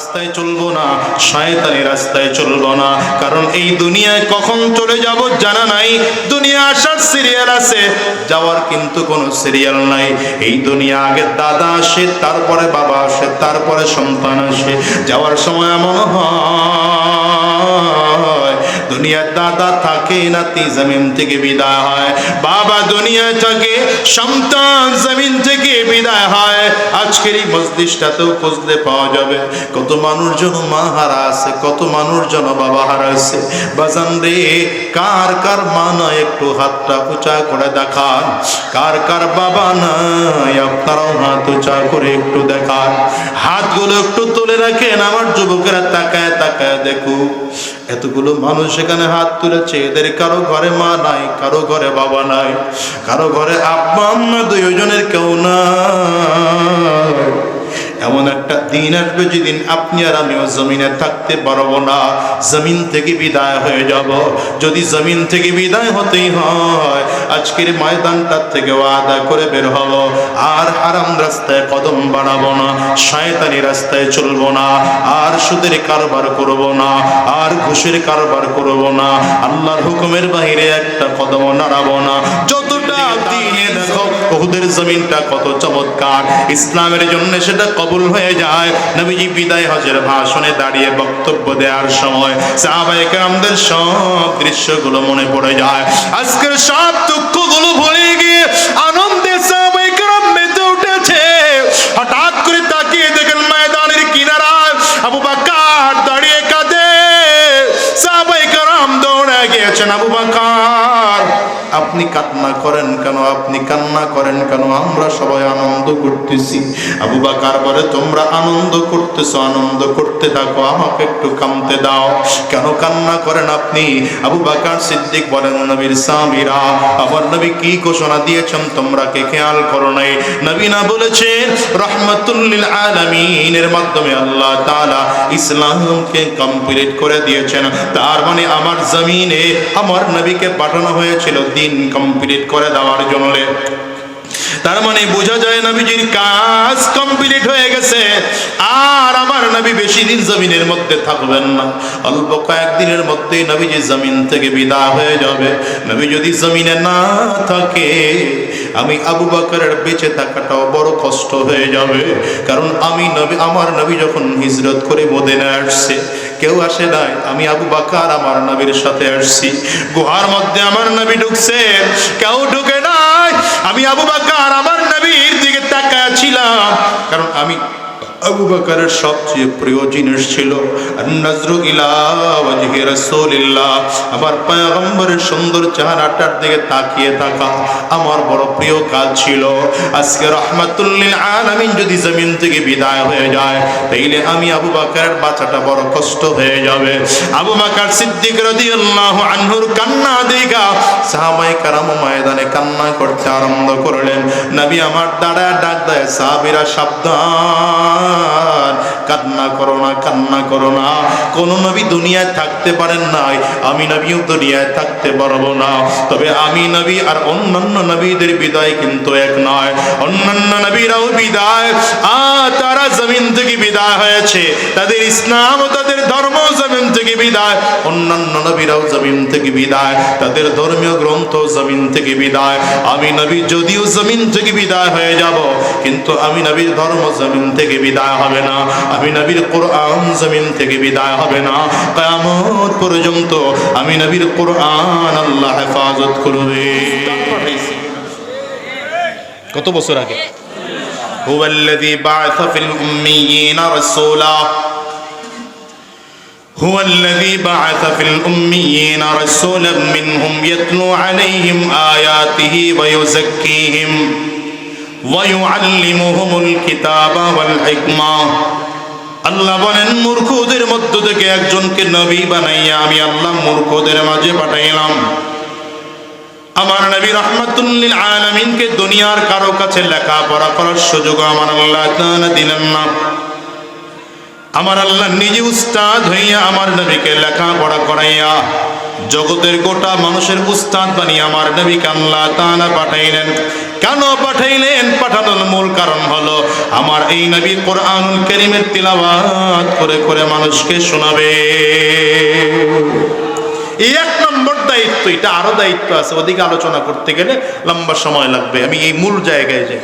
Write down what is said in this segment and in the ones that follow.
রাস্তায় চলবো না, শয়তানি রাস্তায় চলবো না। কারণ এই দুনিয়ায় কখন চলে যাব জানা নাই। দুনিয়া আসার সিরিয়াল আছে, যাওয়ার কিন্তু কোনো সিরিয়াল নাই। এই দুনিয়া আগে দাদা আসে, তারপরে বাবা আসে, তারপরে সন্তান আসে। যাওয়ার সময় এমন হয় দুনিয়ার দাদা থাকে, নাতি জমিন থেকে বিদায় হয়। বাবা দুনিয়ায় থাকে, সন্তান জমিন থেকে বিদায় হয়। আজকের এই মসজিদটাতেও খুঁজতে পাওয়া যাবে, কত মানুষজন মা হারা আছে, কত মানুষজন বাবা হারা আছে। বাজান রে, কার কার মা নয় একটু হাতটা উঁচা করে দেখান। কার কার বাবা নাই, আপনারাও হাত উঁচা করে একটু দেখান। হাতগুলো একটু তুলে রাখেন, আমার যুবকেরা তাকায় তাকায় দেখুক, এতগুলো মানুষ এখানে হাত তুলেছে। এদের কারও ঘরে মা নাই, কারও ঘরে বাবা নাই, কারও ঘরে আব্বা, আম্মা দুইজনের কেউ নাই। এমন একটা দিন আসবে যেদিন আপনি আর আমিও জমিনে থাকতে পারব না। জমিন থেকে বিদায় হয়ে যাব। যদি জমিন থেকে বিদায় হতেই হয়, আজকের ময়দানটার থেকে ওয়াদা করে বের হব। আর হারাম রাস্তায় কদম বাড়াবো না, শয়তানি রাস্তায় চলবো না, আর সুদের কারবার করব না, আর ঘুষের কারবার করব না। আল্লাহর হুকুমের বাইরে একটা কদম নাড়াবো না। যতটা দিনে দেখো বহুদের জমিনটা কত চমৎকার। ইসলামের জন্য সেটা কবুল হয়ে যায়। নবীজি বিদায় হজের ভাষণে দাঁড়িয়ে বক্তব্য দেওয়ার সময় সাহাবায়ে আমাদের সব দৃশ্যগুলো মনে পড়ে যায়। আজকের সব দুঃখগুলো ভুলে গিয়ে আনন্দে সাহাবায়ে কেরাম মেতে উঠেছে। হঠাৎ করে তাকিয়ে দেখেন ময়দানের কিনারায় আবু বাকার দাঁড়িয়ে কাঁদে। সাহাবায়ে কেরাম দৌড়ে গিয়েছেন আবু বাকার আপনি কান্না করেন কেন? আপনি কান্না করেন কেন? আমরা সবাই আনন্দ করতেছি। আবু বাকার বলে, তোমরা আনন্দ করতেছো, আনন্দ করতে থাকো, আমাকে একটু কামতে দাও। কেন কান্না করেন আপনি? আবু বাকার সিদ্দিক বলেন, নবীর সামিরা আমার নবী কি ঘোষণা দিয়েছেন? তোমরা কে খেয়াল করো নাই? নবী না বলেছেন রহমতুল্লিল আলামিনের মাধ্যমে আল্লাহ তাআলা ইসলামকে কমপ্লিট করে দিয়েছেন। তার মানে আমার জমিনে আমার নবীকে পাঠানো হয়েছিল দিন কমপ্লিট করে দেওয়ার জন্য। তার মানে বোঝা যায় নবীজির কাজ কমপ্লিট হয়ে গেছে। আর আমার নবী বেশি দিন জমিনের মধ্যে থাকবেন না। অল্প কয়েকদিনের মধ্যেই নবীজি জমিন থেকে বিদা হয়ে যাবে। নবী যদি জমিনে না থাকে, আমি আবু বাকরের বেঁচে থাকাটাও বড় কষ্ট হয়ে যাবে। কারণ আমি নবী, আমার নবী যখন হিজরত করে মদিনা আসছে কেউ আসে নাই। আমি আবু বাকার, আমার নবীর সাথে আসছি। গুহার মধ্যে আমার নবী ঢুকছে, কেউ ঢুকে নাই। আমি আবু বাকার, আমার নবীর দিকে তাকায় ছিলাম। কারণ আমি আবু বাকারের সবচেয়ে প্রিয় জিনিস ছিল নজরু ইলা ওয়াজহি রাসূলিল্লাহ। আমার পয়গম্বরের সুন্দর চেহারাটার দিকে তাকিয়ে থাকা আমার বড় প্রিয় কাজ ছিল। আজকে রহমাতুল লিল আলামিন যদি জমিন থেকে বিদায় হয়ে যায়, তাইলে আমি আবু বাকারের বাঁচাটা বড় কষ্ট হয়ে যাবে। আবু বাকার সিদ্দিক রাদিয়াল্লাহু আনহুর কান্না দেখা সাহাবায়ে কারাম ময়দানে কান্না করতে আরম্ভ করলেন। নবী আমার দাঁড়ায় ডাক দেয়, সাহাবীরা সাবধান। কান্না করো না, কান্না করো না। কোন নবী দুনিয়ায় থাকতে পারেন নাই। আমি নবীও দুনিয়ায় থাকতে পারব না। তবে আমি নবী আর অন্যান্য নবীদের বিদায় কিন্তু এক নয়। অন্যান্য নবীরাও বিদায়। আ তারা জমিন থেকে বিদায় হয়েছে। তাদের ইসলাম তাদের ধর্ম জমিন থেকে বিদায় অন্যান্য নবীরাও জমিন থেকে বিদায় তাদের ধর্মীয় গ্রন্থ জমিন থেকে বিদায় আমি নবী যদিও জমিন থেকে বিদায় হয়ে যাব কিন্তু আমি নবীর ধর্ম জমিন থেকে বিদায় হবে না আমি নবীর কোরআন জমিন থেকে বিদায় হবে না কিয়ামত পর্যন্ত আমি নবীর কোরআন আল্লাহ হেফাজত করবে কত বছর আগে هو الذي بعث في الأميين رسولا هو الذي بعث في الأميين رسولا منهم يتلو عليهم آياته ويزكيهم ويعلمهم الكتاب والحكمة আল্লাহ বলেন মূর্খদের মধ্য থেকে একজনকে নবী বানাইয়া আমি আল্লাহ মূর্খদের মাঝে পাঠাইলাম আমার নবী রহমাতুল্লিল আলামিনকে দুনিয়ার কারো কাছে লেখাপড়া করার সুযোগ আমার আল্লাহ তাআলা দিলেন না আমার আল্লাহ নিজে উস্তাদ হইয়া আমার নবীকে লেখাপড়া করাইয়া জগতের গোটা মানুষের উস্তাদ বানিয়ে আমার নবীকে আল্লাহ তাআলা পাঠাইলেন। কেন পাঠাইলেন? পাঠানোর মূল কারণ হলো, আমার এই নবী কোরআনুল কারীমের তিলাওয়াত করে করে মানুষকে শোনাবে। এই এক নম্বর দায়িত্ব, এটা আরও দায়িত্ব আছে ওদিকে আলোচনা করতে গেলে লম্বা সময় লাগবে। আমি এই মূল জায়গায় যাই।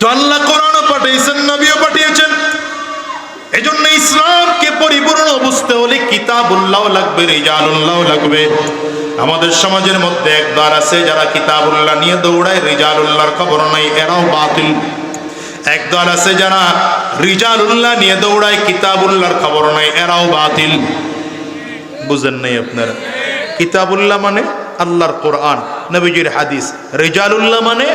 তো আল্লাহ কোরআনও পাঠিয়েছেন, নবীও পাঠিয়েছেন। এই জন্য ইসলামকে পরিপূর্ণ বুঝতে হলে কিতাবুল্লাহ লাগবে, রিজালুল্লাহ লাগবে। আমাদের সমাজের মধ্যে একবার আছে যারা কিতাবুল্লাহ নিয়ে দৌড়ায়, রিজালুল্লাহর খবর নাই, এরাও বাতিল। একদল আছে যারা রিজালুল্লাহ নিয়ে দৌড়ায়, কিতাবুল্লাহর খবর নাই, এরাও বাতিল। বুঝেন নাই আপনারা? কিতাবুল্লাহ মানে আল্লাহর কোরআন। নবীজির হাদিস, রিজালুল্লাহ মানে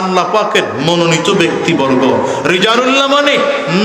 আল্লাহ পাকের মনোনীত ব্যক্তিবর্গ। রিজালুল্লাহ মানে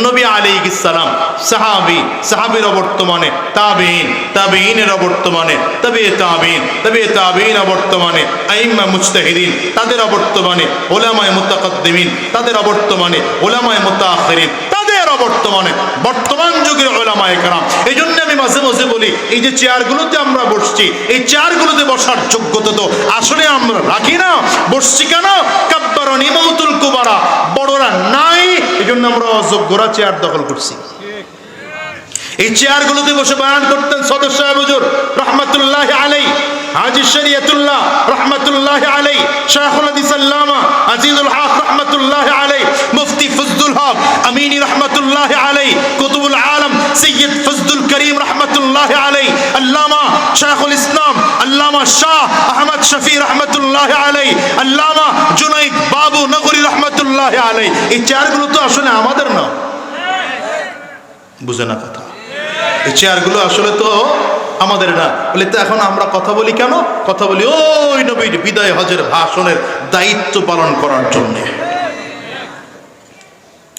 নবী আলাইহিস সালাম, সাহাবী, সাহাবীর অবর্তমানে তাবিঈন, তাবিঈনের অবর্তমানে তবে তাবিঈন তবে তাবিঈন অবর্তমানে আইম্মা মুজতাহিদিন, তাদের অবর্তমানে ওলামায়ে মুতাকাদ্দিমিন, তাদের অবর্তমানে ওলামায়ে মুতাআখিরিন, তাদের অবর্তমানে বর্তমান যুগের ওলামায়ে কেরাম এই জন্য আমি মাঝে মাঝে বলি, এই যে চেয়ারগুলোতে আমরা বসছি, এই চেয়ারগুলোতে বসার যোগ্যতা তো আসলে আমরা রাখি না। বসছি কেন? কাব্বারনি মৌতুল কুবারা, বড়রা নাই এই জন্য আমরা অযোগ্যরা চেয়ার দখল করছি। এই চেয়ারগুলোতে বসে বয়ান করতেন সদস্য হুজুর, রহমতুল্লাহ আলাই হাজি শরিয়তুল্লাহ, রহমতুল্লাহ আলাই শাহুল হাদিস আল্লামা, আজিজুল হক, রহমতুল্লাহ আলাই আমিনী রহমতুল্লাহ আলাই কুতুবুল আলম সৈয়দ ফজলুল করিম রহমতুল্লাহ আলাই আল্লামা শাহুল ইসলাম আল্লামা শাহ আহমদ শফি রহমতুল্লাহ আলাই আল্লামা জুনাইদ বাবু নগরী রহমতুল্লাহ আলাই এই চেয়ারগুলো তো আসলে আমাদের না। বুঝে না কথা। এই চেয়ারগুলো আসলে তো আমাদের না। বলে তো এখন আমরা কথা বলি কেন? কথা বলি ওই নবীর বিদায় হজের ভাষণের দায়িত্ব পালন করার জন্যে।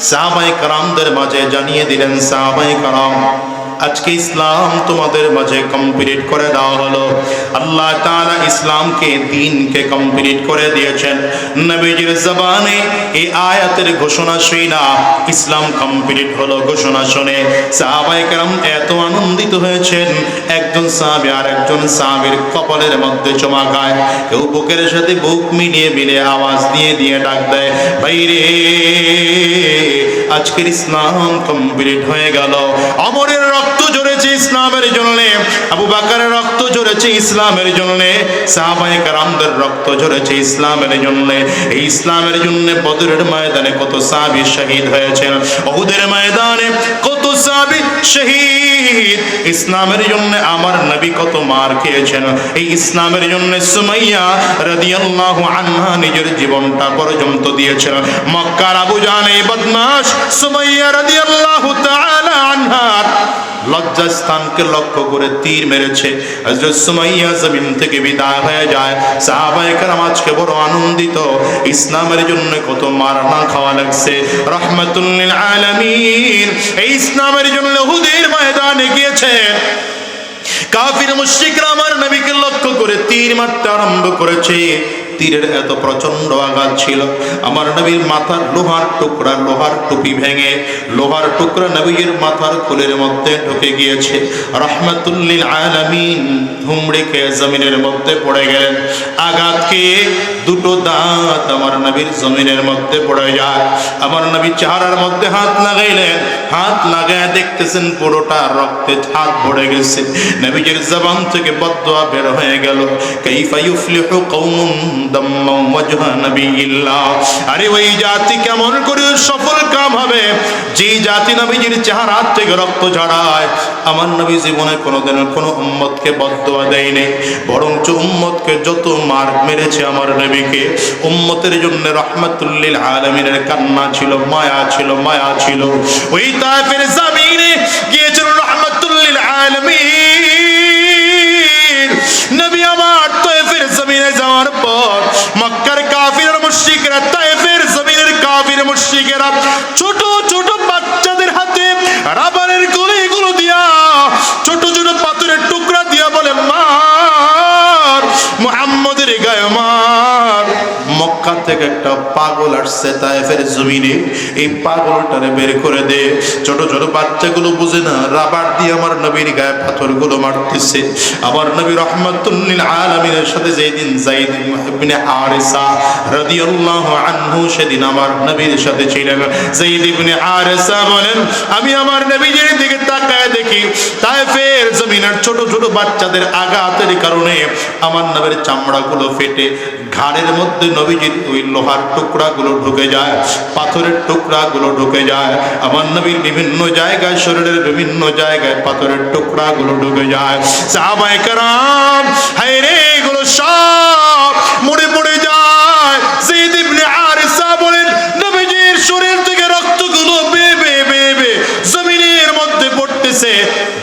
সাহাবায়ে কারামদের মাঝে জানিয়ে দিলেন সাহাবাই কারাম আজকে ইসলাম তোমাদের মাঝে কমপ্লিট করে দেওয়া হলো। আল্লাহ তাআলা ইসলামকে, দিনকে কমপ্লিট করে দিয়েছেন। নবীজির জবানে এই আয়াতের ঘোষণা শুই না, ইসলাম কমপ্লিট হলো ঘোষণা শুনে। সাহাবায়ে কেরাম এত আনন্দিত হয়েছেন, একজন সাহাবী আর একজন সাহাবীর কপালের মধ্যে চমা খায়। কেউ বুকের সাথে বুক মিলিয়ে মিলিয়ে আওয়াজ দিয়ে দিয়ে ডাক দেয়, ভাইরে আজকের ইসলাম কমপ্লিট হয়ে গেল। অমরের রক্ত ঝরেছে ইসলামের জন্য, আবু বাকারের রক্ত ঝরেছে ইসলামের জন্য, সাহাবায়ে কারামদের রক্ত ঝরেছে ইসলামের জন্য। এই ইসলামের জন্য বদরের ময়দানে কত সাহাবী শহীদ হয়েছেন। অহুদের ময়দানে ইসলামের জন্য আমার নবী কত মার খেয়েছেন। এই ইসলামের জন্য সুমাইয়া রাদিয়াল্লাহু আনহা নিজের জীবনটা পর্যন্ত দিয়েছেন। মক্কার আবু জানে বদমাশ সুমাইয়া রাদিয়াল্লাহু তাআলা আনহার। লজ্জাস্থানকে লক্ষ্য করে তীর মেরেছে। হযরত সুমাইয়া জমিন থেকে বিদায় হয়ে যায়। সাহাবায়ে কেরাম আজকে বড় আনন্দিত। ইসলামের জন্য কত মারনা খাওয়া লাগছে। রহমাতুল লিল আলামিন এই ইসলামের জন্য হুদের ময়দানে গিয়েছেন। কাফির মুশরিকরা আমার নবীকে লক্ষ্য করে তীর মারতে আরম্ভ করেছে। তীরের এত প্রচণ্ড আঘাত ছিল। আমার নবীর মাথার লোহার টুকরা, লোহার টুপি ভেঙে, লোহার টুকরা নবীর মাথার কুলের মধ্যে ঢুকে গিয়েছে। রহমাতুল্লিল আলামিন হুমড়ি খেয়ে জমিনের মধ্যে পড়ে গেলেন। আঘাত খেয়ে দুটো দাঁত আমার নবীর জমিনের মধ্যে পড়ে যায়। আমার নবী চেহারার মধ্যে হাত লাগাইলেন। হাত লাগায় দেখতেছেন পুরোটা রক্তে হাত ভরে গেছে। নবীজির জবান থেকে বদদোয়া বের হয়ে গেল। কাইফা ইউফলিহু কওমুন আমার উম্মতকে যত মার মেরেছে আমার নবীকে। উম্মতের জন্য রহমাতুল্লিল আলামিনের কান্না ছিল, মায়া ছিল মায়া ছিল। ওই জামিনে গিয়েছিল রহমাতুল্লিল আলামিন। জমিনে যাওয়ার পর মক্কার কাফির আর তাইফের জমিনের কাফির মুশরিকেরা ছোট ছোট বাচ্চাদের হাতে রাবারের গুলিগুলো দিয়া, ছোট ছোট পাথরের টুকরা দিয়া বলে মা মুহাম্মদের গায়ে মার। থেকে একটা পাগল আসছে তাইফের জমিনে। এই পাগলটারে বের করে দে। ছোট ছোট বাচ্চাগুলো বুঝে না, রাবার দিয়ে আমার নবীর গায়ে পাথরগুলো মারতেছে। আমার নবী রহমাতুল্লিল আলমিনের সাথে যেদিন জাইদ ইবনে হারিসা রাদিয়াল্লাহু আনহু সেদিন আমার নবীর সাথে ছিলেন। জাইদ ইবনে হারিসা বলেন, আমি আমার নবীজির দিকে তাকায় দেখি তাইফের জমিনের ছোট ছোট বাচ্চাদের আঘাতের কারণে আমার নবীর চামড়াগুলো ফেটে ঘাড়ের মধ্যে নবীজির ওই লোহার টুকরাগুলো ঢুকে যায়, পাথরের টুকরাগুলো ঢুকে যায়, আমার নবীর বিভিন্ন জায়গায়, শরীরের বিভিন্ন জায়গায় পাথরের টুকরাগুলো ঢুকে যায়। সাহাবায়ে কেরাম হায় রে এগুলো সব মুড়ে পড়ে যায় জিদ ইবনে হারিসা বলেন নবীজির শরীর থেকে রক্তগুলো বেয়ে বেয়ে বেয়ে বেয়ে জমিনের মধ্যে পড়তেছে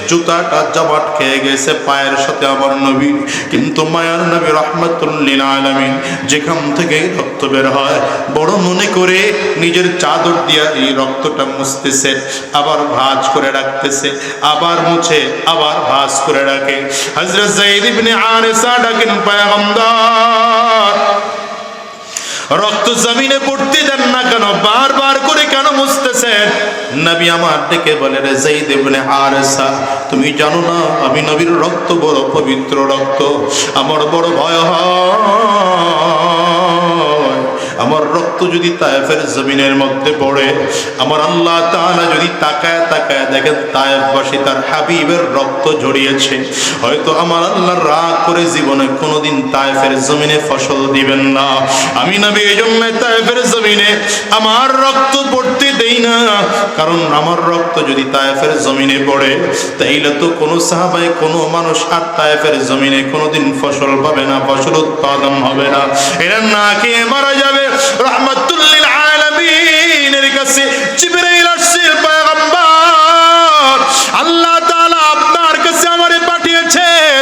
জুতাটা জবাট খেয়ে গেছে পায়ের সাথে আমার নবী। কিন্তু মায়ার নবী রহমতুল্লিন আলমিন যেখান থেকে রক্ত বের হয়, বড় মনে করে নিজের চাদর দিয়া এই রক্তটা মুছতেছে, আবার ভাঁজ করে রাখতেছে, আবার মুছে, আবার ভাজ করে রাখে। হজরত জাইদ ইবনে ডাকেন, পায়গম্বর রক্ত জমিনে পড়তে দেন না কেন? বারবার করে কেন মুছতেছেন? নবী আমার ডেকে বলে, রে জাইদ ইবনে হারেসা, তুমি জানো না, আমি নবীর রক্ত বড় পবিত্র রক্ত। আমার বড় ভয় হয়। আমার রক্ত যদি তায়েফের জমিনের মধ্যে পড়ে, আমার আল্লাহ তাআলা যদি তাকায় তাকায় দেখেন তায়েফবাসী তার হাবিবের রক্ত জড়িয়েছে হয়তো আমার আল্লাহ রাগ করে জীবনে কোনোদিন তায়েফের জমিনে ফসল দিবেন না। আমি নবী এই জন্য তায়েফের জমিনে আমার রক্ত পড়তে দেই না। কারণ আমার রক্ত যদি তায়েফের জমিনে পড়ে, তাইলে তো কোনো সাহাবায় কোনো মানুষ আর তায়েফের জমিনে কোনোদিন ফসল পাবে না, ফসল উৎপাদন হবে না। এরা না খেয়ে মারা যাবে। রহমতুল্লিল আলমিনের কাছে জিবরাইল আসছে পয়গম্বর। আল্লাহ তাআলা আপনার কাছে আমারে পাঠিয়েছেন।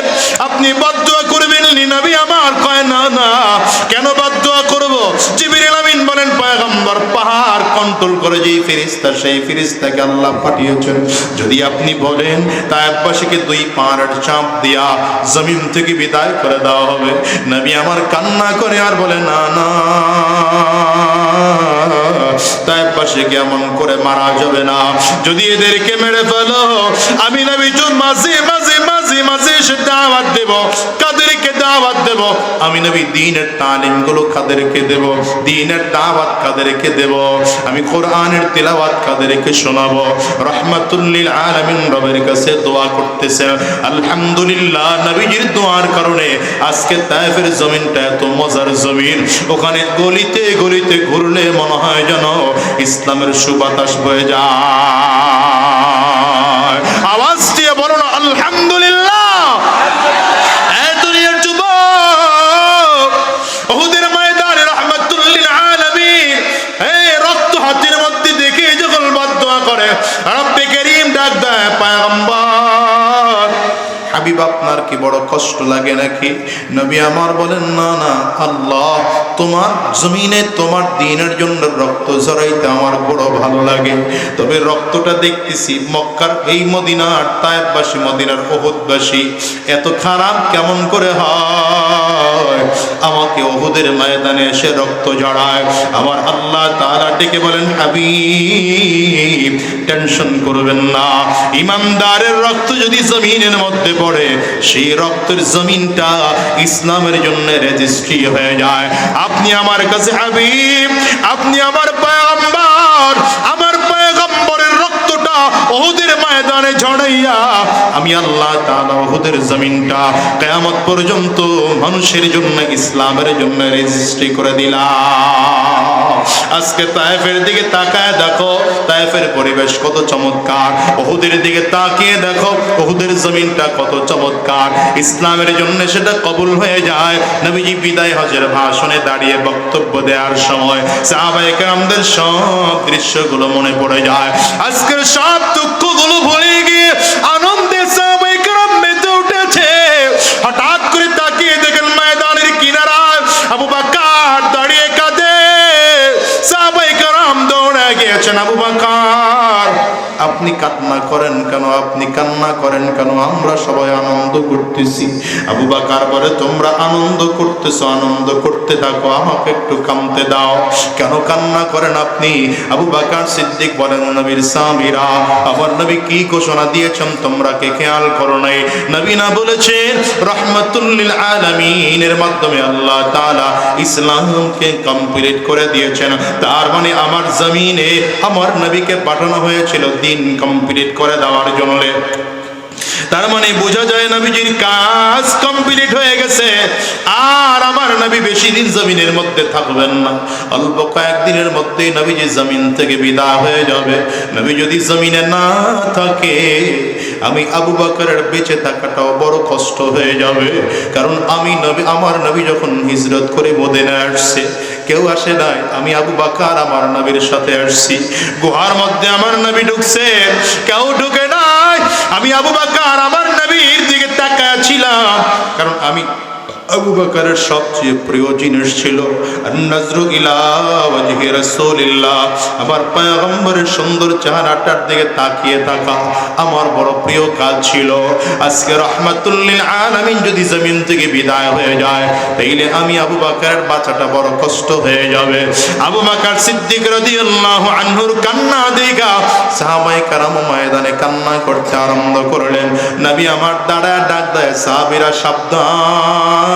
আপনি বদদুয়া করবেন নি নবী আমার কয়, না না, কেন করব? জিবরাইল আমিন বলেন, পয়গম্বর পাহাড় কন্ট্রোল করে যেই সেই আল্লাহ পাঠিয়েছেন। যদি আপনি বলেন দুই পাহাড়ের চাপ দিয়া জমিন থেকে বিদায় করে দেওয়া হবে। নবী আমার কান্না করে আর বলে, না না। এমন করে মারা যাবে না। যদি এদেরকে মেরে ফেলো, আমি নবী মাঝে মাঝে মাঝে মাঝে এসে দাওয়াত দেব, কাদেরকে দাওয়াত দেব। আমি নবী দিনের তালিমগুলো কাদেরকে দেব, দিনের দাওয়াত কাদেরকে দেব। আমি কোরআনের কাদেরকে শোনাবো। রহমাতুল্লিল রবের কাছে দোয়া করতেছে আলহামদুলিল্লাহ নবীজির দোয়ার কারণে আজকে তায়েফের জমিনটা এত মজার জমিন। ওখানে গলিতে গলিতে ঘুরলে মনে হয় যেন ইসলামের সুবাতাস বয়ে যায়। হাবিব আপনার কি বড় কষ্ট লাগে নাকি? নবী আমার বলেন না না আল্লাহ তোমার জমিনে তোমার দিনের জন্য রক্ত ঝরাইতে আমার বড় ভালো লাগে। তবে রক্তটা দেখতেছি মক্কার এই মদিনার তায়েববাসী, মদিনার ওহুদবাসী, এত খারাপ কেমন করে হয়? আমাকে ওহুদের ময়দানে এসে রক্ত জড়ায় আমার আল্লাহ তাআলা ডেকে বলেন, হাবিব, টেনশন করবেন না। ইমানদারের রক্ত যদি জমিনের মধ্যে পড়ে, সেই রক্তের জমিনটা ইসলামের জন্য রেজিস্ট্রি হয়ে যায়। আপনি আমার কাছে হাবিব, আপনি আমার পয়গম্বর, আমার পয়গম্বরের রক্তটা ওহুদের ময়দানে ঝড়াইয়া আমি আল্লাহ তাআলা ওহুদের জমিনটা কিয়ামত পর্যন্ত মানুষের জন্য, ইসলামের জন্য রেজিস্ট্রি করে দিলাম। আজকে তায়েফের দিকে তাকায় দেখো, তায়েফের পরিবেশ কত চমৎকার। ওহুদের দিকে তাকিয়ে দেখো ওহুদের জমিনটা কত চমৎকার। ইসলামের জন্য সেটা কবুল হয়ে যায়। নবীজি বিদায় হজের ভাষণে দাঁড়িয়ে বক্তব্য দেওয়ার সময় সাহাবায়ে কেরামদের সব দৃশ্যগুলো মনে পড়ে যায়। আজকের সব দুঃখগুলো ভুলে সাহাবায়ে কেরাম দৌড়ে গিয়েছেন আবু বাক্কার আপনি কান্না করেন কেন? আপনি কান্না করেন কেন? আমরা সবাই আনন্দ করতেছি। আবু বাকার বলে, তোমরা আনন্দ করতেছো, আনন্দ করতে থাকো, আমাকে একটু কামতে দাও। কেন কান্না করেন আপনি? আবু বাকার সিদ্দিক বলেন, নবীর সামিরা আমার নবী কি ঘোষণা দিয়েছেন? তোমরা কে খেয়াল করো নাই? নবী না বলেছেন রহমতুল্লিল আলামিনের মাধ্যমে আল্লাহ তাআলা ইসলামকে কমপ্লিট করে দিয়েছেন। তার মানে আমার জমিনে আমার নবীকে পাঠানো হয়েছিল দিন কমপ্লিট করে দেওয়ার জন্য। তার মানে বোঝা যায় নবীজির কাজ কমপ্লিট হয়ে গেছে। আর আমার নবী বেশি দিন জমিনের মধ্যে থাকবেন না। অল্প কয়েকদিনের মধ্যেই নবীজি জমিন থেকে বিদা হয়ে যাবে। নবী যদি জমিনে না থাকে, আমি আবু বকরের বেঁচে থাকাটাও বড় কষ্ট হয়ে যাবে। কারণ আমি নবী, আমার নবী যখন হিজরত করে মদিনা আসছে কেউ আসে নাই। আমি আবু বাকার, আমার নবীর সাথে আসছি। গুহার মধ্যে আমার নবী ঢুকছে কেউ ঢুকে নাই। আমি আবু বাকার, আমার নবীর দিকে তাকায় ছিলাম। কারণ আমি আবু বাকারের সবচেয়ে প্রিয় জিনিস ছিল আমার পয়গম্বরের সুন্দর চেহারাটার দিকে তাকিয়ে থাকা আমার বড় প্রিয় কাজ ছিল। আজকে রহমাতুল্লিল আলামিন যদি জমিন থেকে বিদায় হয়ে যায়, তাইলে আমি আবু বাকারের বাঁচাটা বড় কষ্ট হয়ে যাবে। আবু বাকার সিদ্দিক রাদিয়াল্লাহু আনহুর কান্না দেখা সাহাবায়ে কারাম ময়দানে কান্না করতে আরম্ভ করলেন। নবী আমার দাঁড়ায় ডাক দেয়, সাহাবীরা, সাবধান।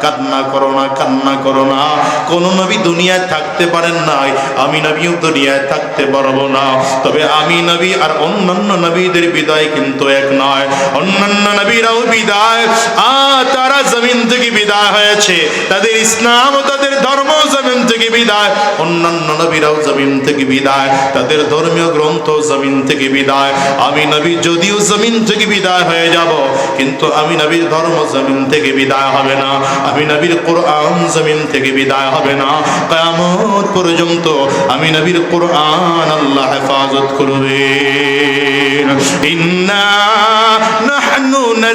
কান্না করো না, কান্না করো না। কোন নবী দুনিয়ায় থাকতে পারেন নাই। আমি নবীও দুনিয়ায় থাকতে পারব না। তবে আমি নবী আর অন্যান্য নবীদের বিদায় কিন্তু এক নয়। অন্যান্য নবীরাও বিদায়। আ তারা জমিন থেকে বিদায় হয়েছে। তাদের ইসলাম তাদের ধর্ম জমিন থেকে বিদায়। অন্যান্য নবীরাও জমিন থেকে বিদায়। তাদের ধর্মীয় গ্রন্থ জমিন থেকে বিদায়। আমি নবী যদিও জমিন থেকে বিদায় হয়ে যাব, কিন্তু আমি নবীর ধর্ম জমিন থেকে বিদায় হবে না। আমি নবীর কোরআন জমিন থেকে বিদায় হবে না। কিয়ামত পর্যন্ত আমি নবীর কোরআন আল্লাহ হেফাজত করবে। ইন্না নাযালনা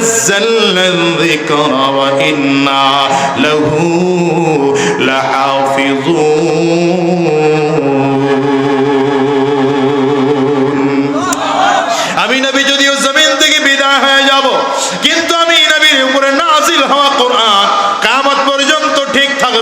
যিকরা ওয়া ইন্না লাহু লাহাফিজুন। আমি নবী যদিও জমিন থেকে বিদায় হয়ে যাব কিন্তু আমি নবীর উপরে নাজিল হওয়া কোরআন কামত পর্যন্ত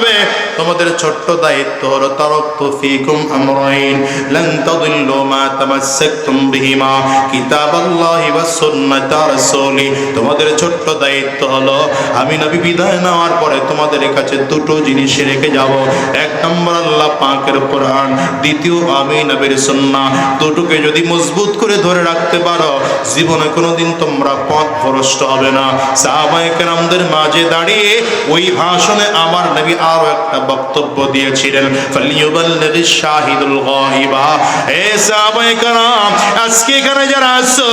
ঠিক থাকবে তোমাদের ছোট্ট দায়িত্ব হলো তারাক্তু ফীকুম আমরাইন। লান তাদিল্লু মা তামাসসাকতুম বিহিমা। কিতাবাল্লাহি ওয়াস সুন্নাতা রাসূলি। তোমাদের ছোট্ট দায়িত্ব হলো, আমি নবী বিদায় নেওয়ার পরে তোমাদের কাছে দুটো জিনিস রেখে যাব। এক নম্বর আল্লাহ পাকের কোরআন, দ্বিতীয় আমি নবীর সুন্নাহ। দুটোকে যদি মজবুত করে ধরে রাখতে পারো, জীবনে কোনোদিন তোমরা পথ ভ্রষ্ট হবে না। সাহাবায়ে কেরামদের মাঝে দাঁড়িয়ে ওই ভাষণে আমার নবী আরও একটা বক্তব্য দিয়েছিলেন আজকে এখানে যারা আছো,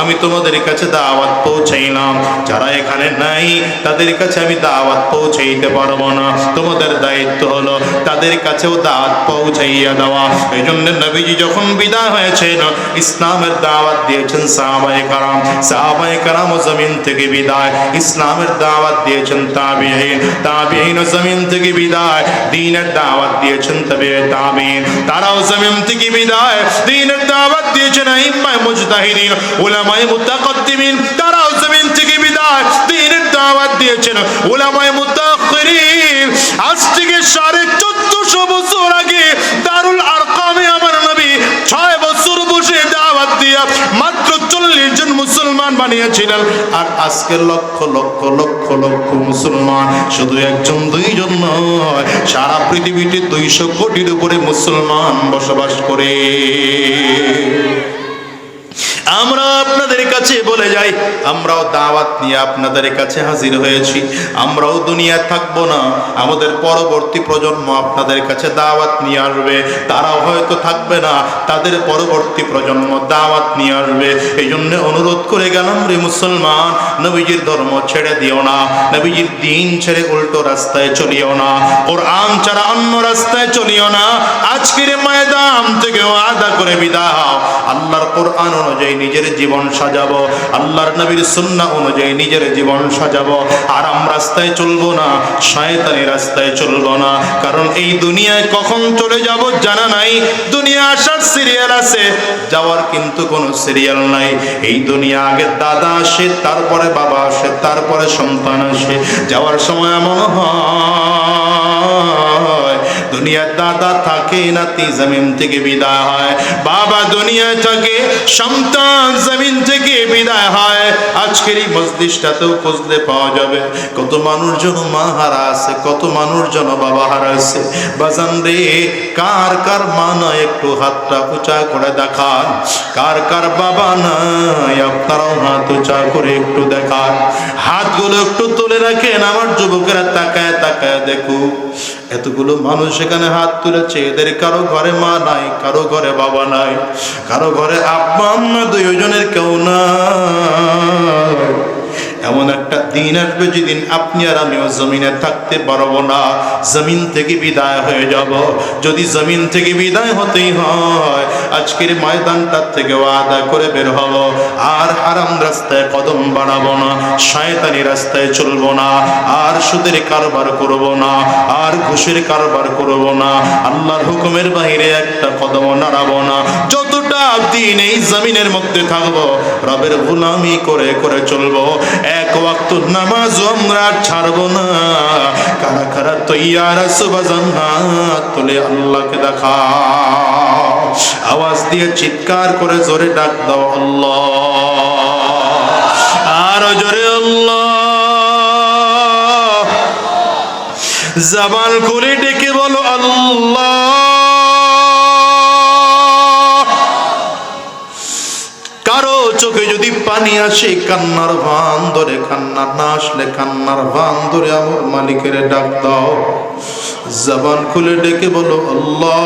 আমি তোমাদের কাছে দাওয়াত পৌঁছাইলাম। যারা এখানে নাই, তাদের কাছে আমি দাওয়াত পৌঁছাইতে পারব না। তোমাদের দায়িত্ব হলো তাদের কাছেও দাওয়াত পৌঁছাইয়া দেওয়া। এই জন্য নবীজি যখন বিদায় হয়েছেন, ইসলামের দাওয়াত দিয়েছেন সাহাবায়ে কারাম সাহাবায়ে কারাম ও জমিন থেকে বিদায়। ইসলামের দাওয়াত দিয়েছেন তাবিঈন। তাবিঈন ও জমিন থেকে বিদায়। দ্বীনের দাওয়াত দিয়েছেন তবে তাবিঈন তারাও জমিন থেকে বিদায় দ্বীনের দাওয়াত দিয়েছেন আইম্মায়ে মুজতাহিদিন, উলামায়ে মুতাকাদ্দিমিন। তারাও জমিন থেকে বিদায় দ্বীনের দাওয়াত দিয়েছেন উলামায়ে মুতাআখিরিন আজ থেকে সাড়ে চোদ্দশো বছর আগে দারুল আরকামে আমার নবী ছয় বছর দাওয়াত দিয়া মাত্র চল্লিশ জন মুসলমান বানিয়েছিলেন। আর আজকে লক্ষ লক্ষ লক্ষ লক্ষ মুসলমান শুধু একজন, দুইজন নয়, সারা পৃথিবীতে দুইশো কোটির উপরে মুসলমান বসবাস করে। আমরা আপনাদের কাছে বলে যাই, আমরাও দাওয়াত নিয়ে আপনাদের কাছে হাজির হয়েছি। আমরাও দুনিয়া থাকব না। আমাদের পরবর্তী প্রজন্ম আপনাদের কাছে দাওয়াত নিয়ে আসবে। তারাও হয়তো থাকবে না। তাদের পরবর্তী প্রজন্ম দাওয়াত নিয়ে আসবে। এই জন্য অনুরোধ করে গেলাম রে মুসলমান, নবীজির ধর্ম ছেড়ে দিও না। নবীজির দিন ছেড়ে উল্টো রাস্তায় চলিও না। ওর আম ছাড়া অন্য রাস্তায় চলিও না। আজকের ময়দান থেকে আদা করে বিদায় আল্লাহর কোরআন অনুযায়ী নিজের জীবন সাজাবো। আল্লাহর নবীর সুন্নাহ অনুযায়ী নিজের জীবন সাজাবো। আরাম রাস্তায় চলবো না, শয়তানি রাস্তায় চলবো না। কারণ এই দুনিয়ায় কখন চলে যাব জানা নাই। দুনিয়া আসার সিরিয়াল আছে, যাওয়ার কিন্তু কোনো সিরিয়াল নাই। এই দুনিয়া আগে দাদা আসে, তারপরে বাবা আসে, তারপরে সন্তান আসে। যাওয়ার সময় এমন হয়। দুনিয়ার দাদা থাকে নাতি, জমিন থেকে বিদায় হয়। বাবা দুনিয়ায় থাকে, সন্তান জমিন থেকে বিদায় হয়। আজকের এই মসজিদটাতেও খুঁজতে পাওয়া যাবে, কত মানুষজন মা হারা আছে, কত মানুষজন বাবা হারা আছে। বাজান রে, কার কার মা নয় একটু হাতটা উঁচা করে দেখান। কার কার বাবা নাই, আপনারাও হাত উঁচা করে একটু দেখান। হাতগুলো একটু তুলে রাখেন, আমার যুবকেরা তাকায় তাকায় দেখুক, এতগুলো মানুষ এখানে হাত তুলেছে। এদের কারও ঘরে মা নাই, কারও ঘরে বাবা নাই, কারও ঘরে আব্বা, আম্মা দুইজনের কেউ নাই। এমন একটা দিন আসবে যেদিন আপনি আর আমিও জমিনে থাকতে পারব না। জমিন থেকে বিদায় হয়ে যাব। যদি জমিন থেকে বিদায় হতেই হয়, আজকের ময়দানটার থেকে ওয়াদা করে বের হব। আর হারাম রাস্তায় কদম বাড়াবো না, শয়তানি রাস্তায় চলবো না, আর সুদের কারবার করব না, আর ঘুষের কারবার করব না, আল্লাহর হুকুমের বাইরে একটা কদম নাড়াবো না। যতটা দিন এই জমিনের মধ্যে থাকব, রবের গুলামি করে করে চলবো। এক ওয়াক্ত নামাজ আমরা ছাড়বো না। কারা কারা তৈয়ার হাত তুলে আল্লাহকে দেখা। আওয়াজ দিয়ে চিৎকার করে জোরে ডাক দাও আল্লাহ। আর জোরে আল্লাহ। জবান খুলে ডেকে বলো, আল্লাহ। পানি আসে কান্নার ভান ধরে, কান্না না আসলে কান্নার ভান ধরে আমার মালিকের ডাক দাও। জবান খুলে ডেকে বলো, আল্লাহ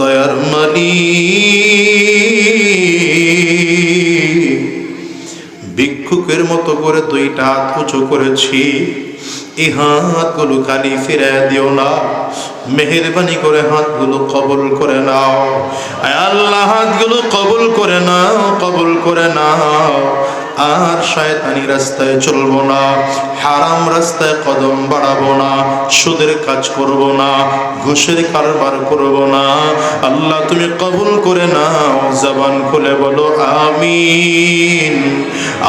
দয়ার মালিক, ভিক্ষুকের মতো করে দুইটা হাত উঁচু করেছি। এই হাতগুলো খালি ফিরে দিও না। মেহরবানি করে হাতগুলো কবল করে নাও। আল্লাহ হাতগুলো কবল করে নাও কবল করে নাও। আর শয়তানি রাস্তায় চলবো না, হারাম রাস্তায় কদম বাড়াবো না, সুদের কাজ করব না, ঘুষের কারবার করব না। আল্লাহ তুমি কবুল করে নাও, জবান খুলে বলো, আমিন।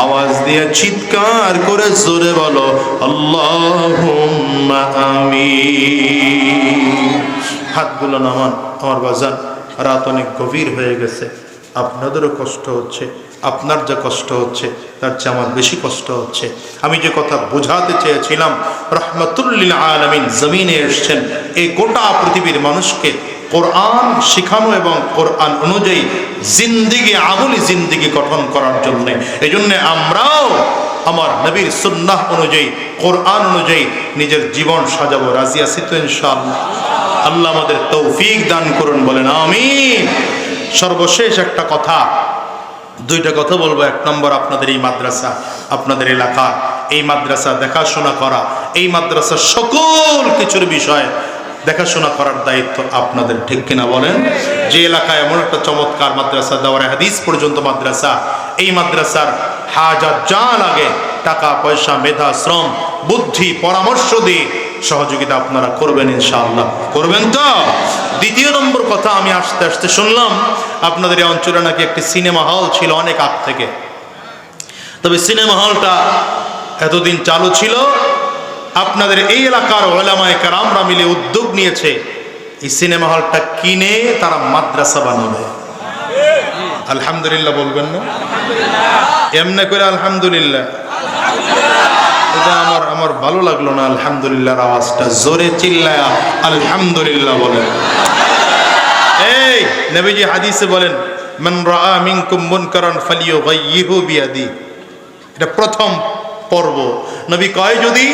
আওয়াজ দিয়ে চিৎকার করে জোরে বলো আল্লাহ আমিন। হাতগুলো নামান, আমার বাজার রাত অনেক গভীর হয়ে গেছে। আপনাদেরও কষ্ট হচ্ছে, আপনার যা কষ্ট হচ্ছে, তার চেয়ে আমার বেশি কষ্ট হচ্ছে। আমি যে কথা বোঝাতে চেয়েছিলাম, রহমতুল্লিল আলমিন জমিনে এসছেন, এই গোটা পৃথিবীর মানুষকে কোরআন শিখানো এবং কোরআন অনুযায়ী জিন্দিগি আমলি জিন্দিগি গঠন করার জন্য। এই জন্যে আমরাও আমার নবীর সুন্নাহ অনুযায়ী, কোরআন অনুযায়ী নিজের জীবন সাজাবো। রাজি আছি তো ইনশাআল্লাহ? আল্লাহ আমাদের তৌফিক দান করুন, বলেন আমিন। সর্বশেষ একটা কথা। দুইটা কথা বলব। এক নম্বর, আপনাদের এই মাদ্রাসা, আপনাদের এলাকা, এই মাদ্রাসা দেখাশোনা করা, এই মাদ্রাসার সকল কিছুর বিষয় দেখাশোনা করার দায়িত্ব আপনাদের, ঠিক কিনা বলেন? যে এলাকায় এমন একটা চমৎকার মাদ্রাসা দেওয়ার হাদিস পর্যন্ত মাদ্রাসা, এই মাদ্রাসার হাজার যা লাগে, টাকা, পয়সা, মেধা, শ্রম, বুদ্ধি, পরামর্শ দিয়ে সহযোগিতা আপনারা করবেন ইনশাআল্লাহ। করবেন তো? দ্বিতীয় নম্বর কথা আমি আসতে আসতে শুনলাম, আপনাদের এই অঞ্চলে নাকি একটি সিনেমা হল ছিল অনেক আগ থেকে। তবে সিনেমা হলটা এতদিন চালু ছিল। আপনাদের এই এলাকার ওলামায় কারামরা মিলে উদ্যোগ নিয়েছে, এই সিনেমা হলটা কিনে তারা মাদ্রাসা বানাবে। আলহামদুলিল্লাহ বলবেন না? এমনি করে আলহামদুলিল্লাহ। এটা আমার আমার ভালো লাগল না আলহামদুলিল্লাহর আওয়াজটা জোরে চিল্লায়া, আলহামদুলিল্লাহ বলেন। এই, নবীজি হাদিসে বলেন, মান রাআ মিনকুম মুনকারান ফালিয়ুগাইয়িহু বিয়াদি। এটা প্রথম পর্ব। নবী কয়, যদি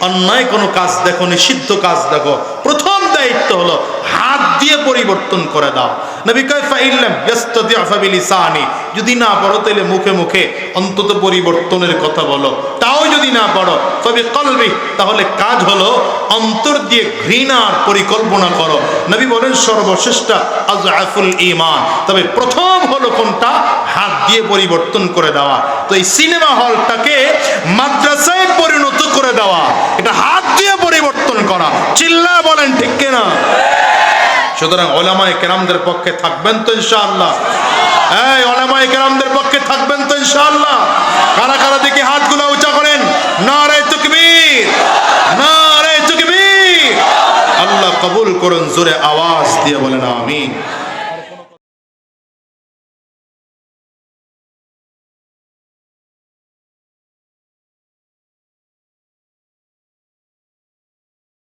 অন্যায় কোনো কাজ দেখো, নিষিদ্ধ কাজ দেখো, প্রথম দায়িত্ব হলো হাত দিয়ে পরিবর্তন করে দাও। নবী কয় ফাইল্লাম ইয়াস্তাতি আফাবিলিসানি যদি না পড়ো তাহলে মুখে মুখে অন্তত পরিবর্তনের কথা বলো। তাও যদি না পড়ো, তবে কলবি, তাহলে কাজ হলো অন্তর দিয়ে ঘৃণার পরিকল্পনা করো। নবী বলেন, সর্বশ্রেষ্ঠা আজআফুল ঈমান। তবে প্রথম হলো কোনটা? হাত দিয়ে পরিবর্তন করে দেওয়া। তো এই সিনেমা হলটাকে মাদ্রাসায় পরিণত করে দেওয়া। এটা হাত দিয়ে পরিবর্তন করা। চিল্লা বলেন, ঠিক কিনা? সুতরাং ওলামায় কেরামদের পক্ষে থাকবেন তো ইনশাআল্লাহ। এই ওলামায় কেরামদের পক্ষে থাকবেন তো ইনশাআল্লাহ। কারা কারা দেখি হাতগুলো উঁচা করেন? নারে না রে তাকবীর। আল্লাহ কবুল করুন, জোরে আওয়াজ দিয়ে বলেন, আমিন।